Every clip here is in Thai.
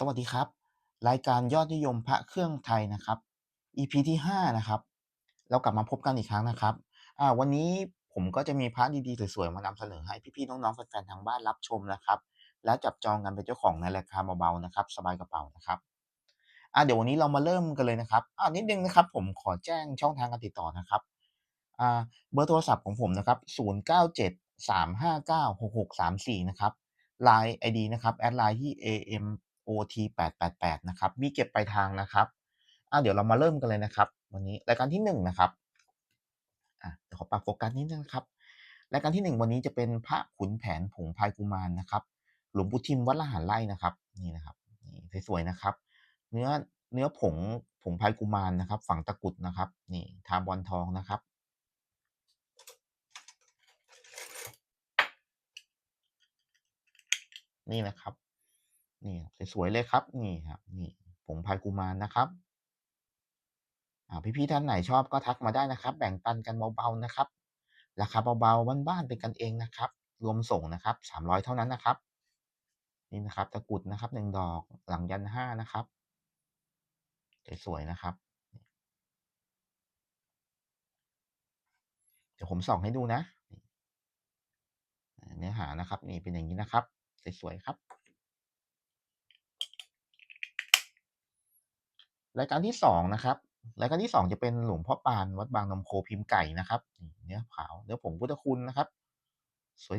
สวัสดีครับ รายการยอดนิยมพระเครื่องไทยนะครับ EP ที่ 5 นะครับ เรากลับมาพบกันอีกครั้งนะครับอ่าวันนี้ผมก็จะมีพระดีๆสวยๆมานำเสนอให้พี่ๆน้องๆแฟนๆทางบ้านรับชมนะครับ และจับจองกันเป็นเจ้าของในราคาเบาๆนะครับ สบายกระเป๋านะครับอ่าเดี๋ยววันนี้เรามาเริ่มกันเลยนะครับอ่านิดนึงนะครับ ผมขอแจ้งช่องทางการติดต่อนะครับอ่าเบอร์โทรศัพท์ของผมนะครับ 097 359 6634 นะครับ Line ID นะครับแอดไลน์ที่ AM OT 888นะครับ มีเก็บปลายทางนะครับอ่าเดี๋ยวเรามาเริ่มกันเลยนะครับ วันนี้รายการที่1นะครับอ่าเดี๋ยวขอปรับโฟกัสนิดนึงนะครับ รายการที่ 1 วันนี้จะเป็นพระขุนแผนผงพายกุมารนะครับ หลวงปู่ทิมวัดละหารไร่นะครับ นี่นะครับนี่สวยๆนะครับ เนื้อเนื้อผงผงพายกุมารนะครับ ฝั่งตะกุดนะครับ นี่ทาบอลทองนะครับนี่นะครับ นี่สวยๆเลยครับ นี่ครับ นี่ผงพายกุมารนะครับอ่าพี่ๆท่านไหนชอบก็ทักมาได้นะครับ แบ่งปันกันเบาๆนะครับ ราคาเบาๆบ้านๆเป็นกันเองนะครับ รวมส่งนะครับ300เท่านั้นนะครับ นี่นะครับตะกรุดนะครับ1ดอกหลังยัน5นะครับสวยๆนะครับ เดี๋ยวผมส่องให้ดูนะ เนื้อหานะครับ นี่เป็นอย่างนี้นะครับ สวยๆครับ รายการที่สองนะครับรายการที่สองจะเป็นหลวงพ่อปานวัดบางนมโคพิมพ์ไก่นะครับเนื้อขาวเนื้อผงพุทธคุณนะครับ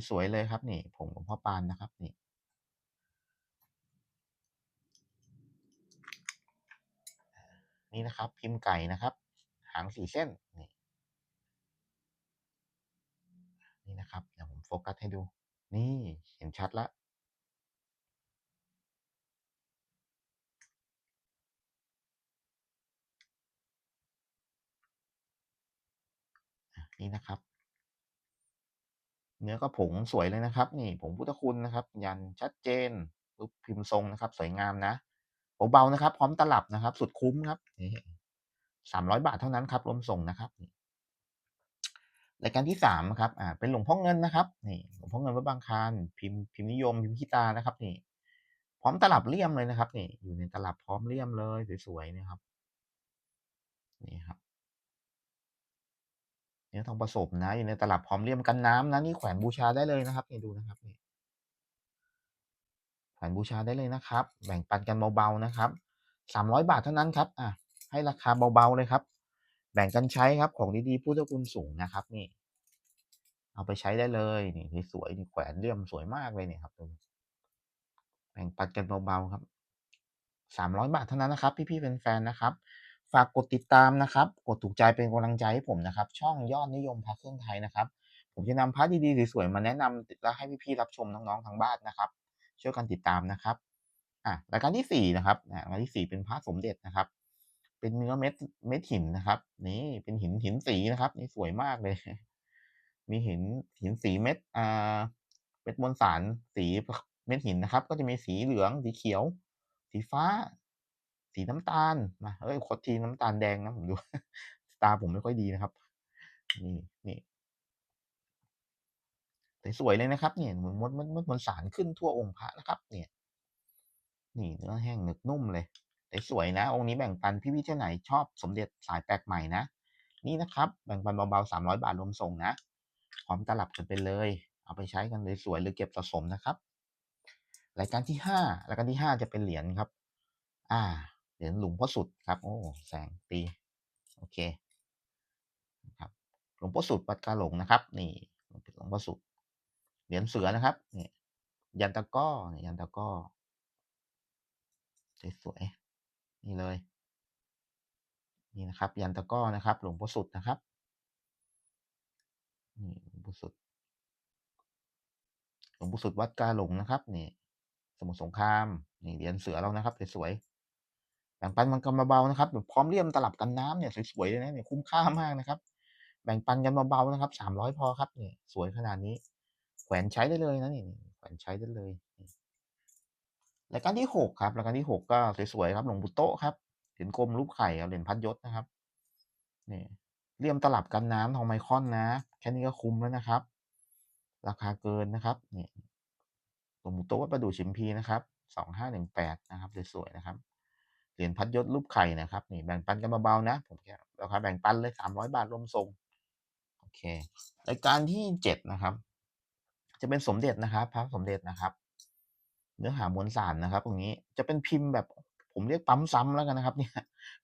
สวยๆเลยครับนี่ผงหลวงพ่อปานนะครับนี่นี่นะครับ พิมพ์ไก่นะครับ หางสีเส้นนี่นี่นะครับเดี๋ยวผมโฟกัสให้ดู นี่เห็นชัดแล้ว นี่นะครับ เนื้อก็ผงสวยเลยนะครับ นี่ผงพุทธคุณนะครับ ยันชัดเจนรูปพิมพ์ทรงนะครับ สวยงามนะเบาๆนะครับ พร้อมตลับนะครับ สุดคุ้มครับนี่สามร้อยบาทเท่านั้นครับรวมส่งนะครับรายการที่สามครับ อ่า เป็นหลวงพ่อเงินนะครับ นี่ หลวงพ่อเงินวัดบางคารพิมพ์พิมพ์นิยม พิมพ์ขี้ตานะครับ นี่ พร้อมตลับเลี่ยมเลยนะครับ นี่ อยู่ในตลับพร้อมเลี่ยมเลยสวยๆนี่ครับ นี่ครับ เนื้อทองผสมนะ อยู่ในตลับพร้อมเลี่ยมกันน้ำนะนี่แขวนบูชาได้เลยนะครับนี่ดูนะครับนี่แขวนบูชาได้เลยนะครับ แบ่งปันกันเบาๆนะครับสามร้อยบาทเท่านั้นครับอะให้ราคาเบาๆเลยครับ แบ่งกันใช้ครับของดีๆพุทธคุณสูงนะครับนี่ เอาไปใช้ได้เลยนี่สวยนี่แขวนเลี่ยมสวยมากเลยเนี่ยครับแบ่งปันกันเบาๆครับสามร้อยบาทเท่านั้นนะครับ พี่ๆแฟนๆนะครับ ฝากกดติดตามนะครับ กดถูกใจเป็นกำลังใจให้ผมนะครับ ช่องยอดนิยมพระเครื่องไทยนะครับ ผมจะนำพระดีๆสวยๆมาแนะนำและให้พี่ๆรับชมน้องๆทางบ้านนะครับ ช่วยกันติดตามนะครับอะรายการที่สี่นะครับรายการที่สี่เป็นพระสมเด็จนะครับ เป็นเนื้อเม็ดเม็ดหินนะครับ นี่เป็นหินหินสีนะครับ นี่สวยมากเลย มีหินหินสีเม็ดอ่าเม็ดมวลสารสีเม็ดหินนะครับ ก็จะมีสีเหลืองสีเขียว สีฟ้า สีน้ำตาลมาเอ้ยขอทีน้ำตาลแดงนะผมดู ตาผมไม่ค่อยดีนะครับ นี่นี่สวยๆเลยนะครับ เนี่ยเหมือนมดมดมดมวลสารขึ้นทั่วองค์พระนะครับ เนี่ย นี่เนื้อแห้งหนึบนุ่มเลยสวยนะ องค์นี้แบ่งปันพี่ๆที่ไหนชอบสมเด็จสายแปลกใหม่นะ นี่นะครับ แบ่งปันเบาๆสามร้อยบาทรวมส่งนะพร้อมตลับกันไปเลย เอาไปใช้กันเลยสวยหรือเก็บสะสมนะครับ รายการที่ห้ารายการที่ห้าจะเป็นเหรียญครับ อ่า เหรียญหลวงพ่อสุดครับ โอ้แสงตีโอเคครับหลวงพ่อสุดวัดกาหลงนะครับ นี่หลวงพ่อสุดเหรียญเสือนะครับนี่ยันตะก้อยันตะก้อสวยๆนี่เลย นี่นะครับ ยันตะก้อนะครับ หลวงพ่อสุดนะครับนี่หลวงพ่อสุดหลวงปู่สุดวัดกาหลงนะครับนี่สมุทรสงครามนี่เหรียญเสือเรานะครับสวยๆ แบ่งปันมันกันเบาๆนะครับพร้อมเลี่ยมตลับกันน้ำเนี่ยสวยๆเลยนะเนี่ยคุ้มค่ามากนะครับ แบ่งปันกันเบาๆนะครับสามร้อยพอครับเนี่ยสวยขนาดนี้ แขวนใช้ได้เลยนะนี่แขวนใช้ได้เลยรายการที่หกครับรายการที่หกก็สวยๆครับหลวงปู่โตครับเหรียญกลมรูปไข่เหรียญพัดยศนะครับนี่เลี่ยมตลับกันน้ำทองไมคอนนะ แค่นี้ก็คุ้มแล้วนะครับ ราคาเกินนะครับนี่หลวงปู่โตวัดประดู่ชิมพีนะครับสองห้าหนึ่งแปดนะครับสวยๆนะครับ เหรียญพัดยศรูปไข่นะครับนี่แบ่งปันกันเบาๆนะผมแค่ราคาแบ่งปันเลยสามร้อยบาทรวมส่งโอเครายการที่เจ็ดนะครับ จะเป็นสมเด็จนะครับพระสมเด็จนะครับ เนื้อหามวลสารนะครับ ตรงนี้จะเป็นพิมพ์แบบผมเรียกปั๊มซ้ำแล้วกันนะครับ เนี่ย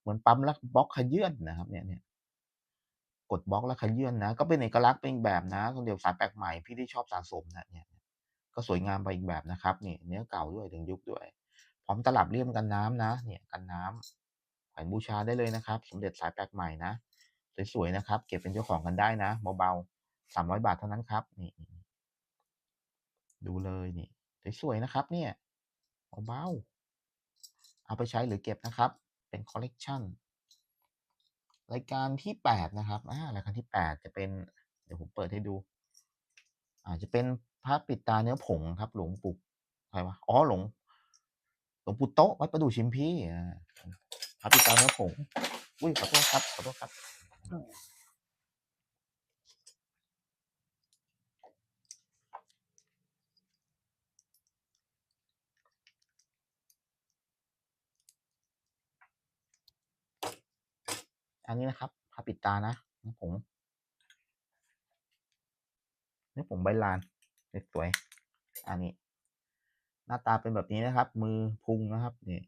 เหมือนปั๊มแล้วบล็อกขยื่นนะครับ เนี่ยเนี่ยกดบล็อกแล้วขยื่นนะ ก็เป็นเอกลักษณ์เป็นอีกแบบนะสมเด็จสายแปลกใหม่พี่ที่ชอบสะสมนะเนี่ยก็สวยงามไปอีกแบบนะครับนี่เนื้อเก่าด้วยถึงยุคด้วย พร้อมตลับเลี่ยมกันน้ำนะเนี่ยกันน้ำแขวนบูชาได้เลยนะครับ สมเด็จสายแปลกใหม่นะ สวยๆนะครับ เก็บเป็นเจ้าของกันได้นะเบาๆสามร้อยบาทเท่านั้นครับนี่ดูเลยนี่สวยๆนะครับ เนี่ยเบาๆเอาไปใช้หรือเก็บนะครับ เป็นคอลเลกชันรายการที่แปดนะครับอ่ารายการที่แปดจะเป็น เดี๋ยวผมเปิดให้ดู อาจจะเป็นพระปิดตาเนื้อผงครับ หลวงปู่ใครวะอ๋อหลวง หลวงปู่โต๊ะวัดประดู่ชิมพี่อ่าพระปิดตาเนื้อผงอุ้ยขอโทษครับขอโทษครับอันนี้นะครับพระปิดตานะนื้อผงเนื้อผงใบลานสวยๆอันนี้ หน้าตาเป็นแบบนี้นะครับ มือพุงนะครับนี่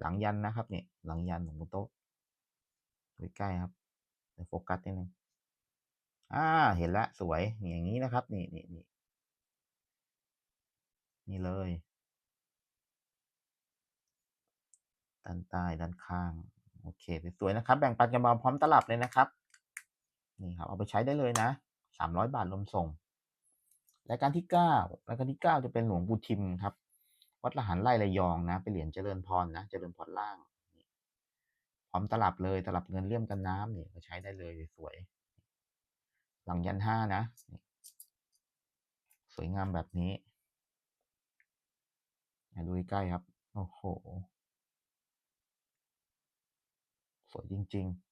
หลังยันนะครับนี่หลังยันของบนโต๊ะใกล้ๆครับโฟกัสนิดนึงอ่า เห็นแล้วสวยอย่างนี้นะครับ นี่นี่นี่นี่เลยด้านใต้ด้านข้าง โอเคสวยนะครับ แบ่งปันกันมาพร้อมตลับเลยนะครับ นี่ครับ เอาไปใช้ได้เลยนะสามร้อยบาทรวมส่งรายการที่เก้ารายการที่เก้าจะเป็นหลวงปู่ทิมครับ วัดละหันไร่ระยองนะเป็นเหรียญเจริญพรนะ เจริญพรล่างพร้อมตลับเลยตลับเงินเลี่ยมกันน้ำนี่ก็ใช้ได้เลยสวย หลังยันห้านะ สวยงามแบบนี้ดูใกล้ครับ โอ้โห สวยจริง ๆ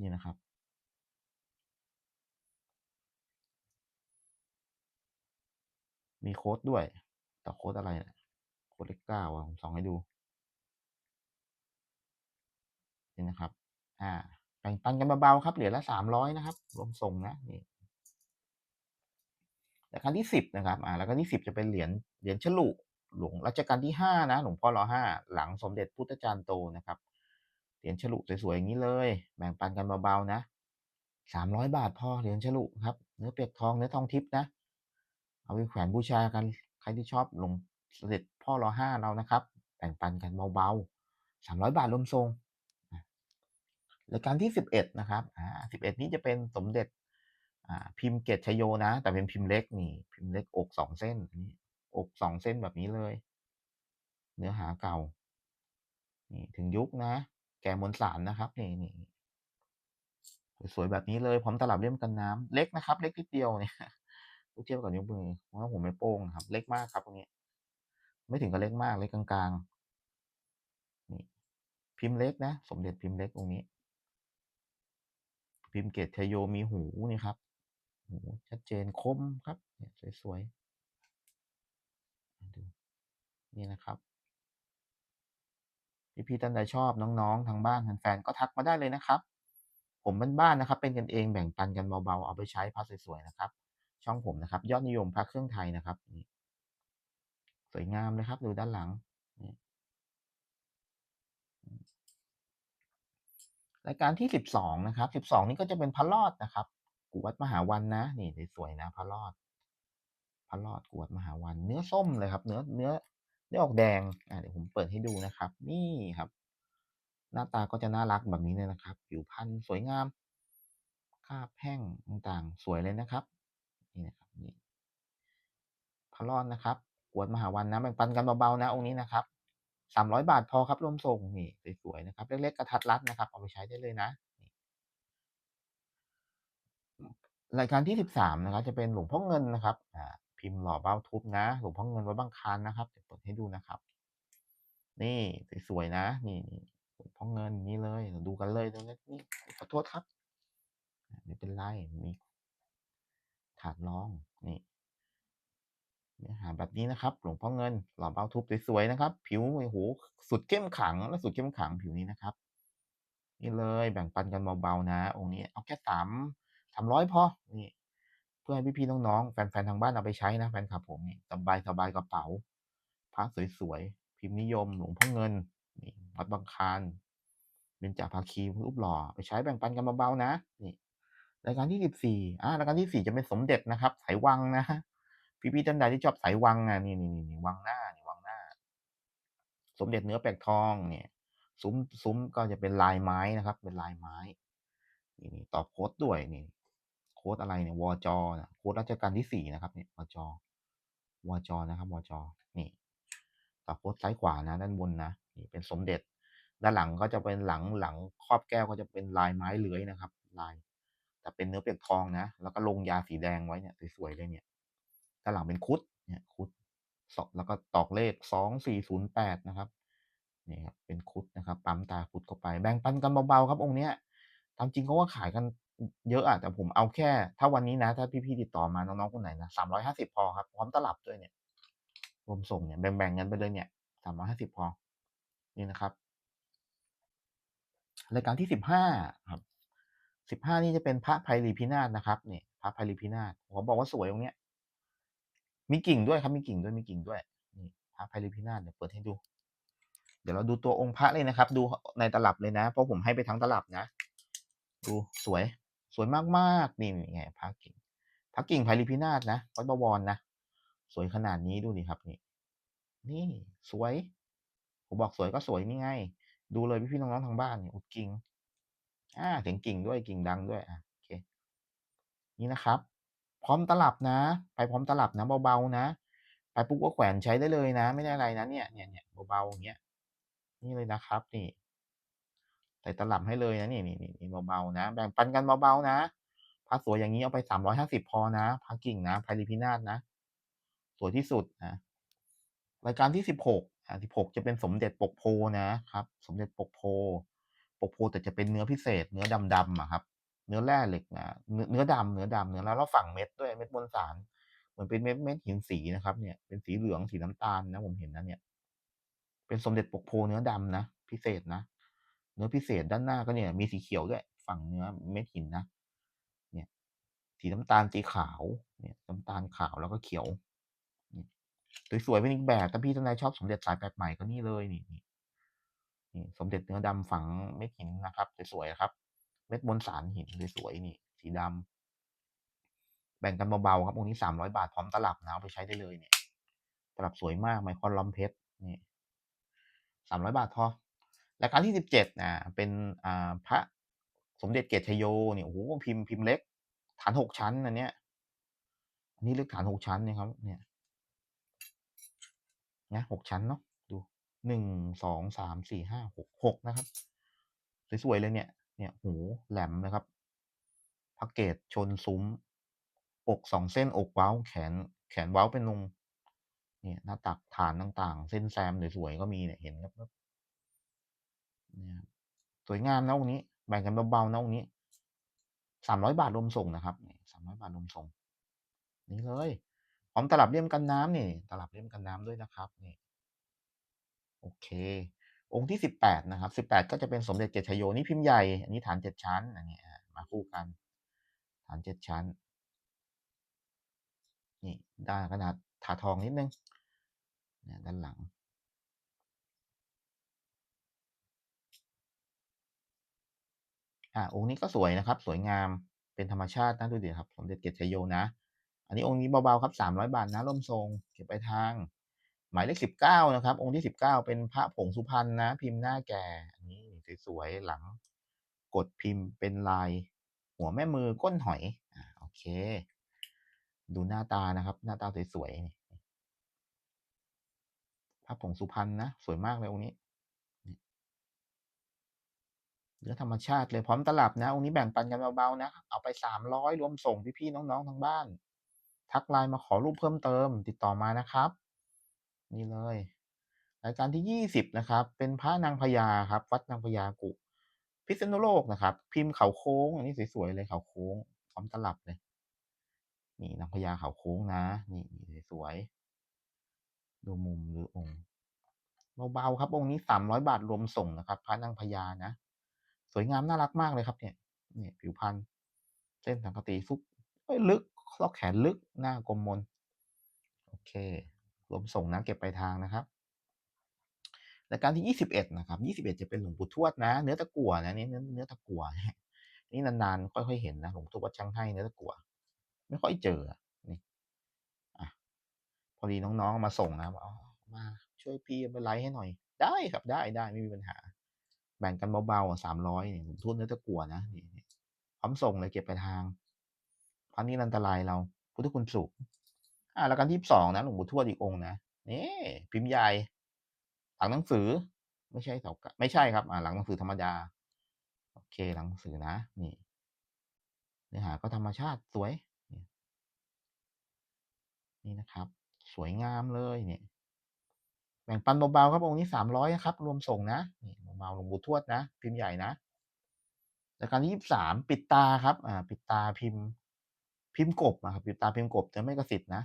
นี่นะครับ มีโค้ดด้วย แต่โค้ดอะไรเนะโค้ดเลขเก้าอะผมส่องให้ดูนี่นะครับ อ่าแบ่งปันกันเบาๆครับ เหรียญละสามร้อยนะครับ รวมส่งนะนี่แล้วคันที่สิบนะครับ อ่า แล้วก็ที่สิบจะเป็นเหรียญ เหรียญฉลุ หลวงรัชกาลที่ห้านะ หลวงพ่อรอห้า หลังสมเด็จพุทธจารย์โตนะครับ เหรียญฉลุสวยๆอย่างนี้เลย แบ่งปันกันเบาๆนะสามร้อยบาทพอ เหรียญฉลุครับ เนื้อเปียกทอง เนื้อทองทิพย์นะ เอาไปแขวนบูชากัน ใครที่ชอบหลวงเสด็จพ่อรอห้าเรานะครับ แบ่งปันกันเบาๆสามร้อยบาทรวมทรงรายการที่สิบเอ็ดนะครับอ่าสิบเอ็ดนี้จะเป็นสมเด็จอ่าพิมพ์เกตชโยนะ แต่เป็นพิมพ์เล็กนี่ พิมพ์เล็กอกสองเส้นนี้อกสองเส้นแบบนี้เลย เนื้อหาเก่า นี่ถึงยุคนะ แกมวลสารนะครับ นี่นี่สวยๆแบบนี้เลยพร้อมตลับเล่มกันน้ำเล็กนะครับ เล็กนิดเดียวเนี่ย เทียบกับนิ้วมือเพราะว่าผมไม่โป้งครับ เล็กมากครับตรงนี้ ไม่ถึงกับเล็กมากเล็กกลางๆนี่พิมพ์เล็กนะ สมเด็จพิมพ์เล็กตรงนี้ พิมพ์เกตชโยมีหูนี่ครับหูชัดเจนคมครับเนี่ยสวยๆดูนี่นะครับพี่ๆท่านใดชอบน้องๆ ทางบ้านแฟนๆก็ทักมาได้เลยนะครับ ผมบ้านๆนะครับ เป็นกันเองแบ่งปันกันเบาๆ เอาไปใช้พัดสวยๆนะครับ ช่องผมนะครับ ยอดนิยมพระเครื่องไทยนะครับสวยงามเลยครับ ดูด้านหลังรายการที่สิบสองนะครับสิบสองนี่ก็จะเป็นพระรอดนะครับกูวัดมหาวันนะ นี่สวยนะพระรอดพระรอดกวดมหาวัน เนื้อส้มเลยครับ เนื้อเนื้อเนื้อออกแดงอ่าเดี๋ยวผมเปิดให้ดูนะครับ นี่ครับ หน้าตาก็จะน่ารักแบบนี้เลยนะครับ ผิวพรรณสวยงามคาบแห้งต่างๆ สวยเลยนะครับ นี่นะครับนี่พระรอดนะครับกวดมหาวันนะแบ่งปันกันเบาๆนะองค์นี้นะครับสามร้อยบาทพอครับรวมส่งนี่สวยๆนะครับเล็กๆกระทัดรัดนะครับเอาไปใช้ได้เลยนะรายการที่สิบสามนะครับ จะเป็นหลวงพ่อเงินนะครับอ่าพิมพ์หล่อเบ้าทุบนะ หลวงพ่อเงินวัดบางคานนะครับเดี๋ยวเปิดให้ดูนะครับ นี่สวยๆนะ นี่หลวงพ่อเงินนี่เลยดูกันเลยตรงนี้นี่ขอโทษครับไม่เป็นไรมีาดรองนี่เนื้อหาแบบนี้นะครับ หลวงพ่อเงินหล่อเบาทุบสวยๆนะครับ ผิวโอ้โหสุดเข้มขังและสุดเข้มขังผิวนี้นะครับ นี่เลยแบ่งปันกันเบาๆนะ องค์นี้เอาแค่สามสามร้อยพอนี่เพื่อให้พี่ๆน้องๆแฟนๆทางบ้านเอาไปใช้นะแฟนคลับผมนี่สบายสบายกระเป๋าพระสวยๆพิมพ์นิยม หลวงพ่อเงินนี่วัดบางคารเบญจภาคีรูปหล่อไปใช้แบ่งปันกันเบาๆนะนี่ รายการที่สิบสี่อ่ารายการที่สี่จะเป็นสมเด็จนะครับ สายวังนะพี่ๆท่านใดที่ชอบสายวังอะนี่นี่นี่วังหน้านี่วังหน้า สมเด็จเนื้อแปลกทองเนี่ยซุ้มซุ้มก็จะเป็นลายไม้นะครับ เป็นลายไม้ นี่นี่ต่อโค้ดด้วยนี่ โค้ดอะไรเนี่ยวจนะโค้ดรัชกาลที่สี่นะครับเนี่ยวจวจนะครับวจนี่ต่อโค้ดซ้ายขวานะ ด้านบนนะนี่เป็นสมเด็จ ด้านหลังก็จะเป็นหลังหลังครอบแก้วก็จะเป็นลายไม้เลื้อยนะครับ ลาย แต่เป็นเนื้อเปียกทองนะ แล้วก็ลงยาสีแดงไว้เนี่ยสวยๆเลยเนี่ยด้านหลังเป็นคุดเนี่ยคุดสองแล้วก็ตอกเลขสองสี่ศูนย์แปดนะครับนี่ครับเป็นคุดนะครับปั๊มตาคุดเข้าไปแบ่งปันกันเบาๆครับองค์เนี้ยตามจริงเขาว่าขายกันเยอะอะแต่ผมเอาแค่ ถ้าวันนี้นะ ถ้าพี่ๆติดต่อมาน้องๆคนไหนนะสามร้อยห้าสิบพอครับพร้อมตลับด้วยเนี่ยรวมส่งเนี่ยแบ่งๆกันไปเลยเนี่ยสามร้อยห้าสิบพอนี่นะครับ รายการที่สิบห้าครับ สิบห้านี่จะเป็นพระไพรีพินาศนะครับเนี่ยพระไพรีพินาศผมบอกว่าสวยตรงเนี้ย มีกิ่งด้วยครับมีกิ่งด้วยมีกิ่งด้วยนี่พระไพรีพินาศเดี๋ยวเปิดให้ดู เดี๋ยวเราดูตัวองค์พระเลยนะครับ ดูในตลับเลยนะ เพราะผมให้ไปทั้งตลับนะ ดูสวยสวยมากๆนี่ไงพระกิ่งพระกิ่งไพรีพินาศนะวัดบวรนะสวยขนาดนี้ดูดิครับนี่ นี่สวย ผมบอกสวยก็สวยนี่ไง ดูเลยพี่ๆน้องๆทางบ้านเนี่ยอุดกิ่ง อ่าเสียงกิ่งด้วยกิ่งดังด้วยอะโอเคนี่นะครับ พร้อมตลับนะ ไปพร้อมตลับนะเบาๆนะ ไปปุ๊บก็แขวนใช้ได้เลยนะ ไม่ได้อะไรนะเนี่ยเนี่ยเนี่ยเบาๆอย่างเงี้ยนี่เลยนะครับนี่ใส่ตลับให้เลยนะนี่นี่นี่เบาๆนะ แบ่งปันกันเบาๆนะพระสวยอย่างนี้เอาไปสามร้อยห้าสิบพอนะพระกิ่งนะไพรีพินาศนะสวยที่สุดนะรายการที่สิบหกอ่าสิบหกจะเป็นสมเด็จปกโพนะครับ สมเด็จปกโพ โพแต่จะเป็นเนื้อพิเศษ เนื้อดำๆอะครับ เนื้อแร่เหล็กนะเนื้อดำเนื้อดำเนื้อแล้วเราฝังเม็ดด้วยเม็ดมวลสารเหมือนเป็นเม็ดเม็ดหินสีนะครับเนี่ยเป็นสีเหลืองสีน้ำตาลนะผมเห็นนะเนี่ย เป็นสมเด็จปกโพเนื้อดำนะพิเศษนะเนื้อพิเศษด้านหน้าก็เนี่ยมีสีเขียวด้วยฝั่งเนื้อเม็ดหินนะเนี่ยสีน้ำตาลสีขาวเนี่ยน้ำตาลขาวแล้วก็เขียวสวยๆเป็นอีกแบบถ้าพี่ท่านใดชอบสมเด็จสายแบบใหม่ก็นี่เลยนี่นี่ สมเด็จเนื้อดำฝังเม็ดหินนะครับสวยๆครับ เม็ดมวลสารหินสวยๆนี่ สีดำแบ่งกันเบาๆครับองค์นี้สามร้อยบาทพร้อมตลับนะเอาไปใช้ได้เลยเนี่ย ตลับสวยมากไมคอนลอมเพชรนี่สามร้อยบาทพอรายการที่สิบเจ็ดนะเป็นอ่าพระสมเด็จเกตชโยเนี่ยโอ้โหพิมพ์พิมพ์เล็ก ฐานหกชั้นอันเนี้ยอันนี้เล็กฐานหกชั้นเนี่ยครับ เนี่ยนะหกชั้นเนาะ หนึ่งสองสามสี่ห้าหกหกนะครับ สวยๆเลยเนี่ย เนี่ยหูแหลมนะครับพักเกตชนซุ้ม อกสองเส้นอกเว้า แขนแขนเว้าเป็นนงเนี่ยหน้าตักฐานต่างๆ เส้นแซมสวยๆก็มีเนี่ยเห็นครับเนี่ยสวยงามนะองนี้แบ่งกันเบาๆนะองนี้สามร้อยบาทรวมส่งนะครับสามร้อยบาทรวมส่ง นี่เลยพร้อมตลับเลี่ยมกันน้ำนี่ ตลับเลี่ยมกันน้ำด้วยนะครับนี่ โอเค องค์ที่สิบแปดนะครับสิบแปดก็จะเป็นสมเด็จเกตชโยนี่พิมพ์ใหญ่ อันนี้ฐานเจ็ดชั้นอันนี้มาคู่กัน ฐานเจ็ดชั้น นี่ด้าขนาดถาทองนิดนึงเนี่ยด้านหลัง อ่าองค์นี้ก็สวยนะครับ สวยงามเป็นธรรมชาตินะดูดิครับ สมเด็จเกตชโยนะ อันนี้องค์นี้เบาๆครับสามร้อยบาทนะร่มทรง เก็บไปทาง หมายเลขสิบเก้านะครับ องค์ที่สิบเก้าเป็นพระผงสุพรรณนะ พิมพ์หน้าแก่อันนี้สวยๆหลัง กดพิมพ์เป็นลาย หัวแม่มือก้นหอยอ่าโอเค ดูหน้าตานะครับ หน้าตาสวยๆพระผงสุพรรณนะสวยมากเลยองค์นี้เนื้อธรรมชาติเลยพร้อมตลับนะองค์นี้แบ่งปันกันเบาๆนะเอาไปสามร้อยรวมส่งพี่ๆน้องๆทางบ้าน ทักไลน์มาขอรูปเพิ่มเติม ติดต่อมานะครับ นี่เลยรายการที่ยี่สิบนะครับ เป็นพระนางพญาครับ วัดนางพญากุ พิษณุโลกนะครับ พิมพ์เขาโค้ง อันนี้สวยๆเลยเขาโค้งพร้อมตลับเลย นี่นางพญาเขาโค้งนะ นี่สวยดูมุมหรือองค์เบาๆครับองค์นี้ 300 บาทรวมส่งนะครับ พระนางพญานะ สวยงามน่ารักมากเลยครับเนี่ยเนี่ยผิวพรรณเส้นสังกะสีฟุกลึกซอกแขนลึกหน้ากลมมน โอเค รวมส่งนะเก็บปลายทางนะครับรายการที่ 21 นะครับ 21 จะเป็นหลวงปู่ทวดนะ เนื้อตะกั่วนะนี่เนื้อเนื้อตะกั่วนี่นานๆ ค่อยๆ เห็นนะ หลวงทวดวัดช้างให้เนื้อตะกั่วไม่ค่อยเจอนี่อะพอดีน้องๆ มาส่งนะบอก"มาช่วยพี่เอาไปไลฟ์ให้หน่อย"ได้ครับได้ๆไม่มีปัญหา แบ่งกันเบาๆอะ300นี่หลวงทวดเนื้อตะกั่วนะนี่พร้อมส่งเลยเก็บปลายทางพระนิรันตรัยเราพุทธคุณสูง อ่ารายการที่22นะหลวงปู่ทวดอีกองค์นะนี่พิมพ์ใหญ่หลังหนังสือ ไม่ใช่เสาไม่ใช่ครับ อ่าหลังหนังสือธรรมดา โอเคหลังหนังสือนะ นี่เนื้อหาก็ธรรมชาติสวย นี่นี่นะครับ สวยงามเลยนี่แบ่งปันเบาๆครับองค์นี้300นะครับ รวมส่งนะนี่เบาๆหลวงปู่ทวดนะ พิมพ์ใหญ่นะรายการที่23ปิดตาครับ อ่า ปิดตาพิมพ์ พิมพ์กบอะครับ ปิดตาพิมพ์กบเนื้อเมฆสิทธ์นะ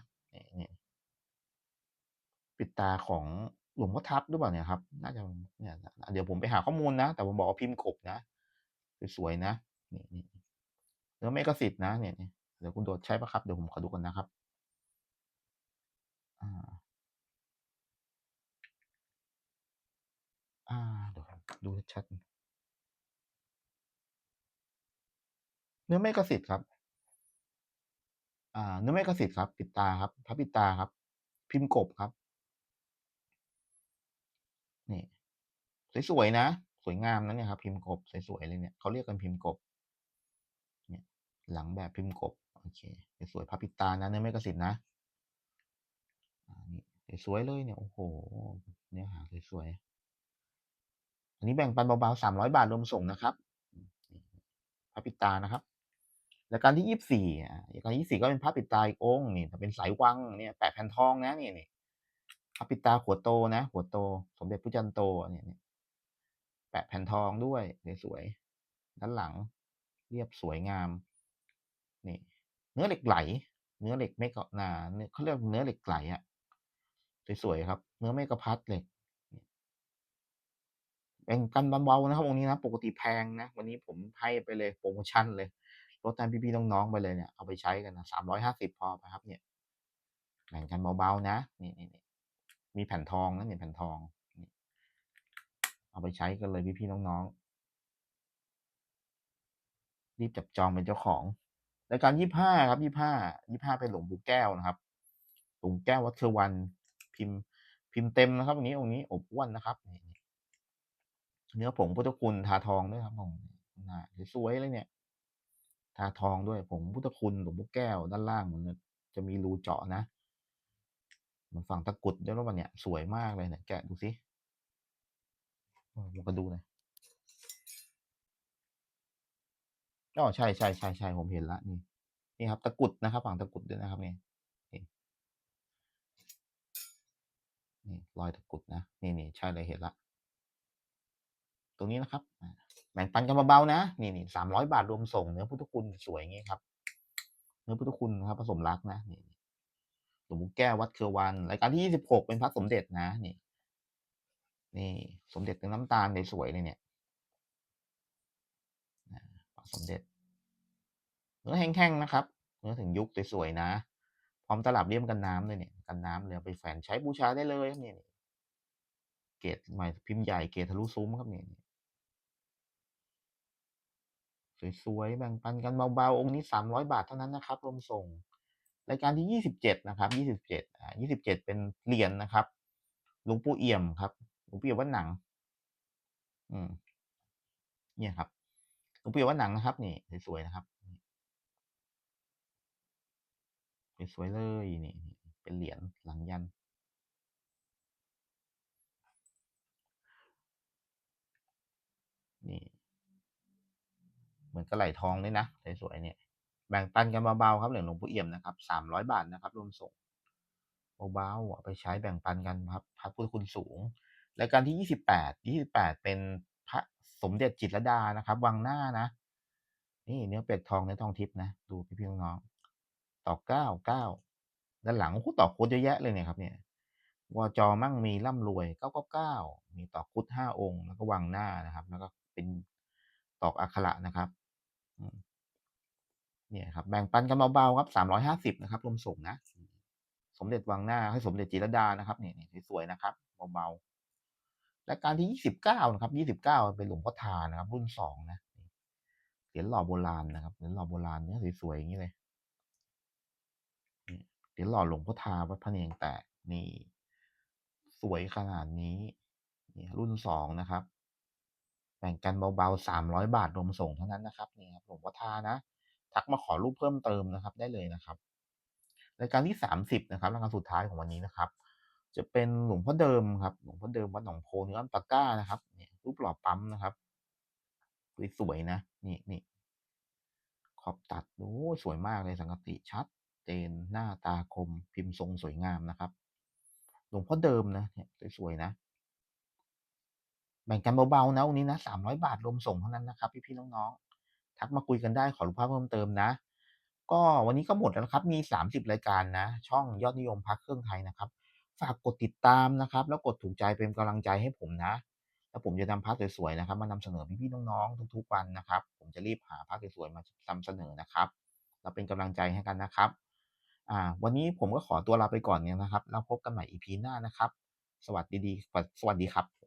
ปิดตาของหลวงพ่อทับหรือเปล่าเนี่ยครับ น่าจะเนี่ยเดี๋ยวผมไปหาข้อมูลนะ แต่ผมบอกว่าพิมพ์กบนะ สวยๆนะ นี่ๆเนื้อเมฆสิทธิ์นะเนี่ยเดี๋ยวคุณโดดใช่ปล่าครับ เดี๋ยวผมขอดูก่อนนะครับอาอาเดี๋ยวดูชัดๆเนื้อเมฆสิทธิ์ครับ อ่า เนื้อเมฆสิทธิ์ครับ ปิดตาครับพระปิดตาครับ พิมพ์กบครับ นี่ สวยๆนะ สวยงามนะเนี่ยครับ พิมพ์กบสวยๆเลยเนี่ยเขาเรียกกันพิมพ์กบ เนี่ยหลังแบบพิมพ์กบโอเคสวยๆพระปิตานะเนื้อเมฆสิทธิ์นะนี่สวยเลยเนี่ยโอ้โฮเนื้อหาสวยๆอันนี้แบ่งปันเบาๆ300บาทรวมส่งนะครับพระปิตานะครับรายการที่24อ่ารายการที่24ก็เป็นพระปิตาอีกองค์นี่แต่เป็นสายวังเนี่ยแปะแผ่นทองนะนี่ๆพระปิตาหัวโตนะ หัวโต สมเด็จพระจันทร์โตเนี่ย แปะแผ่นทองด้วยสวยๆด้านหลัง เรียบสวยงามนี่เนื้อเหล็กไหล เนื้อเหล็กไม่เกาะนาเขาเรียกเนื้อเหล็กไหลอะสวยๆครับ เนื้อเมฆพัดเล็กแบ่งกันเบาๆนะครับองค์นี้นะ ปกติแพงนะ วันนี้ผมให้ไปเลยโพรโมชั่นเลยลดให้พี่ๆน้องๆไปเลยเนี่ยเอาไปใช้กันนะ350พอนะครับ เนี่ยแบ่งกันเบาๆนะนี่ๆๆมีแผ่นทองนะเนี่ยแผ่นทอง เอาไปใช้กันเลยพี่ๆน้องๆ รีบจับจองเป็นเจ้าของรายการ25ครับ25 25เป็นหลวงปู่แก้วนะครับ หลวงแก้ววัดเชวันพิมพ์ พิมพ์เต็มนะครับองนี้องค์นี้อบอ้วนนะครับเนื้อผงพุทธคุณทาทองด้วยครับผมน่าสวยเลยเนี่ย ทาทองด้วยผงพุทธคุณหลวงปู่แก้วด้านล่างมันจะมีรูเจาะนะมือนฝังตะกุดด้วยหรือเปล่าเนี่ยสวยมากเลยเนี่ยแกะดูสิ เออลองมาดูหน่อยอ้อใช่ๆๆๆผมเห็นล้วนี่นี่ครับ ตะกุดนะครับฝั่งตะกุดด้วยนะครับนี่นี่นี่รอยตะกุดนะนี่ๆใช่เลยเห็นล้วตรงนี้นะครับแบ่งปันกันเบาๆนะนี่ๆ300บาทรวมส่งเนื้อพุทธคุณสวยงี้ครับ เนื้อพุทธคุณนะครับผสมรักนะนี่หลวงปู่แก้ววัดเครือวันรายการที่26เป็นพระสมเด็จนะนี่ นี่สมเด็จเนื้อน้ำตาลสวยเลยเนี่ยสมเด็จเนื้อแห้งๆนะครับเนื้อถึงยุคสวยๆนะ พร้อมตลับเลี่ยมกันน้ำด้วยเนี่ยกันน้ำเลยไปแขวนใช้บูชาได้เลยครับเนี่ยเกรดใหม่พิมพ์ใหญ่เกรดทะลุซุ้มครับเนี่ยสวยๆแบ่งปันกันเบาๆองค์นี้300บาทเท่านั้นนะครับรวมส่งรายการที่27นะครับ27อ่า27เป็นเหรียญนะครับหลวงปู่เอี่ยมครับ หลวงปู่เอี่ยมวัดหนัง อืม เนี่ยครับหลวงปู่เอี่ยมวัดหนังนะครับ นี่สวยๆนะครับสวยๆเลยนี่ เป็นเหรียญหลังยัน นี่ เหมือนกะไหลทองด้วยนะสวยๆเนี่ย แบ่งปันกันเบาๆครับเหรียญหลวงปู่เอี่ยมนะครับ300บาทนะครับรวมส่งเบาๆไปใช้แบ่งปันกันครับพระพุทธคุณสูง รายการที่28 28เป็นพระสมเด็จจิตรดานะครับ วังหน้านะ นี่เนื้อเปลือกทองเนื้อทองทิพย์นะ ดูพี่ๆน้องๆตอเก9 9ด้านหลังโอ้โฮตอโคตรเยอะแยะเลยเนี่ยครับ เนี่ยวจอมั่งมีร่ำรวย999มีต่อกครุฑ5องค์ แล้วก็วังหน้านะครับ แล้วก็เป็นตอกอักขระนะครับเนี่ยครับแบ่งปันกันเบาๆครับ350นะครับรวมส่งนะ สมเด็จวังหน้าให้สมเด็จจิตรดานะครับนี่ๆสวยๆนะครับเบาๆ รายการที่29นะครับ29เก้าเป็นหลวงพ่อทานะครับ รุ่น2นะเหรียญหล่อโบราณนะครับเหรียญหล่อโบราณเนื้อสวยๆอย่างงี้เลยเหรียญหล่อหลวงพ่อทาวัดพระเนงแตกนี่ สวยขนาดนี้นี่รุ่น2นะครับแบ่งกันเบาๆ300บาทรวมส่งเท่านั้นนะครับนี่ครับหลวงพ่อทานะทักมาขอรูปเพิ่มเติมนะครับ ได้เลยนะครับรายการที่30นะครับรายการสุดท้ายของวันนี้นะครับ จะเป็นหลวงพ่อเดิมครับ หลวงพ่อเดิมวัดหนองโพเนื้อปาก้านะครับนี่รูปหล่อปั๊มนะครับสวยๆนะนี่ๆขอบตัดโอ้สวยมากเลยสังกติชัดเจนหน้าตาคมพิมพ์ทรงสวยงามนะครับ หลวงพ่อเดิมนะเนี่ยสวยๆนะแบ่งกันเบาๆนะวันนี้นะ300บาทรวมส่งเท่านั้นนะครับ พี่ๆน้องๆทักมาคุยกันได้ขอรูปภาพเพิ่มเติมนะ ก็วันนี้ก็หมดแล้วครับมี30รายการนะ ช่องยอดนิยมพระเครื่องไทยนะครับ ฝากกดติดตามนะครับ แล้วกดถูกใจเป็นกำลังใจให้ผมนะ แล้วผมจะนำพาร์ทสวยๆนะครับ มานำเสนอพี่ๆน้องๆทุกๆวันนะครับ ผมจะรีบหาพาร์ทสวยๆมานำเสนอนะครับ เราเป็นกำลังใจให้กันนะครับอ่าวันนี้ผมก็ขอตัวลาไปก่อนเนี่ยนะครับ แล้วพบกันใหม่ EP หน้านะครับ สวัสดีๆสวัสดีครับ